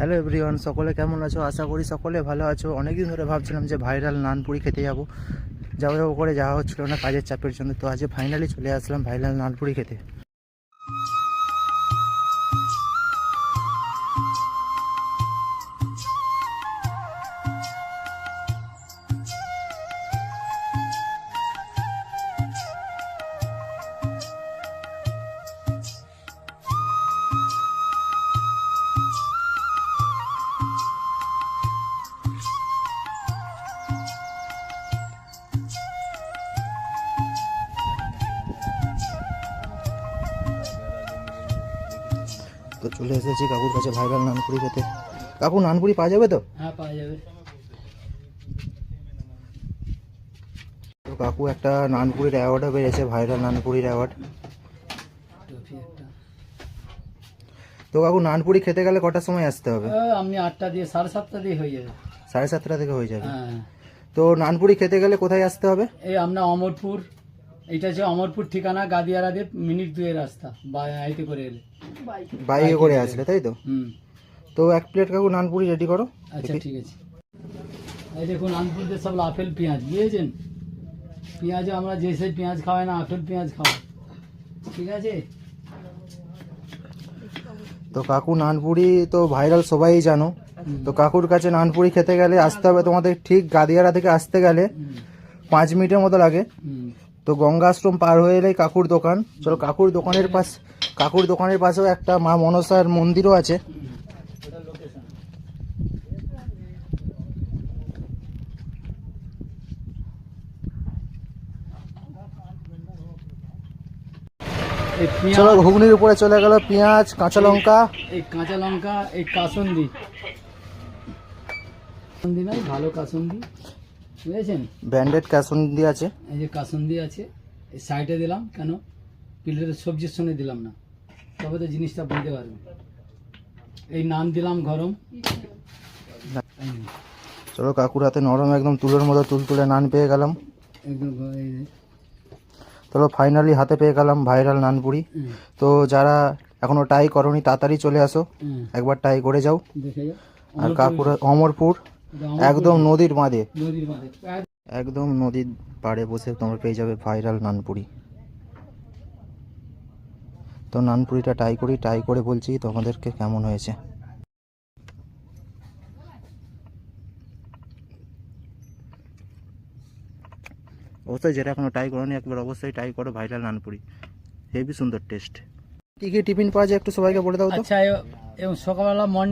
Hello everyone সকলে কেমন আছো? আশা করি সকলে ভালো আছো। অনেকদিন ধরে ভাবছিলাম যে ভাইরাল নানপুরি খেতে যাব। যাব যাব করে যাওয়া হচ্ছিল না, কাজের চাপের জন্য। তো আজ ফাইনালি চলে আসলাম ভাইরাল নানপুরি খেতে। তো চলে এসেছি কাকুর কাছে ভাইরাল নানপুরি খেতে। কাকু নানপুরি পাওয়া যাবে তো? হ্যাঁ পাওয়া যাবে। তো কাকু একটা নানপুরির অ্যাওয়ার্ডও পেয়েছে ভাইরাল নানপুরির অ্যাওয়ার্ড তো কাকু নানপুরি খেতে গেলে কটার সময় আসতে হবে? আপনি আটটা দিয়ে সাড়ে সাতটা দিয়ে হয়ে যাবে। সাড়ে সাতটা থেকে হয়ে যাবে। হ্যাঁ। তো নানপুরি খেতে গেলে কোথায় আসতে হবে? এই আমরা অমরপুর এটা হচ্ছে অমরপুর ঠিকানা গাদিয়ারা দিয়ে মিনিট দুয়ের রাস্তা বা আইতে করে এলে। বাইকে করে আসলে তাই তো? হুম। তো এক প্লেট কাকু নানপুরি রেডি করো আচ্ছা ঠিক আছে। এই দেখুন আনপুর দিয়ে সব আপেল পেঁয়াজ বুঝেছেন? পেঁয়াজও আমরা যে সেই পেঁয়াজ খাওয়াই না আপেল পেঁয়াজ খাওয়াই। ঠিক আছে? তো কাকু নানপুরি তো ভাইরাল সবাই জানো। তো কাকুর কাছে নানপুরি খেতে গেলে আসতে হবে তোমাদের ঠিক গাদিয়ারা থেকে আসতে গেলে পাঁচ মিনিটের মতো লাগে। তো গঙ্গা আশ্রম পার হয়ে এলেই কাকুর দোকান। চলো, কাকুর দোকানের পাশ, কাকুর দোকানের পাশেও একটা মা মনসার মন্দিরও আছে। চলো, ঘুগনির উপরে চলে গেল পেঁয়াজ, কাঁচা লঙ্কা। এই কাঁচা লঙ্কা, এই কাসন্দি। ভালো কাসন্দি। বুঝেছেন ব্যান্ডেড কাসুন্দি আছে। এই যে কাসন্দি আছে এই সাইডে দিলাম কেন? প্লেটের সবজির সঙ্গে দিলাম না। তবে তো জিনিসটা বুঝতে পারবে এই নান দিলাম গরম। চলো কাকুর হাতে নরম একদম তুলোর মতো তুল তুলে নান পেয়ে গেলাম। চলো ফাইনালি হাতে পেয়ে গেলাম ভাইরাল নানপুরি তো যারা এখনও ট্রাই করনি তাড়াতাড়ি চলে আসো। একবার ট্রাই করে যাও। আর কাকুর অমরপুর। একদম নদীর বাঁধে নদীর মাঝে। একদম নদীর পাড়ে বসে তোমরা পেয়ে যাবে ভাইরাল নানপুরি। তো নানপুরিটা ট্রাই করি ট্রাই করে বলছি তোমাদেরকে কেমন হয়েছে। অবশ্যই যেটা এখনও ট্রাই করোনি একবার অবশ্যই ট্রাই করো ভাইরাল নানপুরি। হেভি সুন্দর টেস্ট কী কী টিফিন পাওয়া যায় একটু সবাইকে বলে দাও তো। আচ্ছা এবং সকালবেলা মর্নিং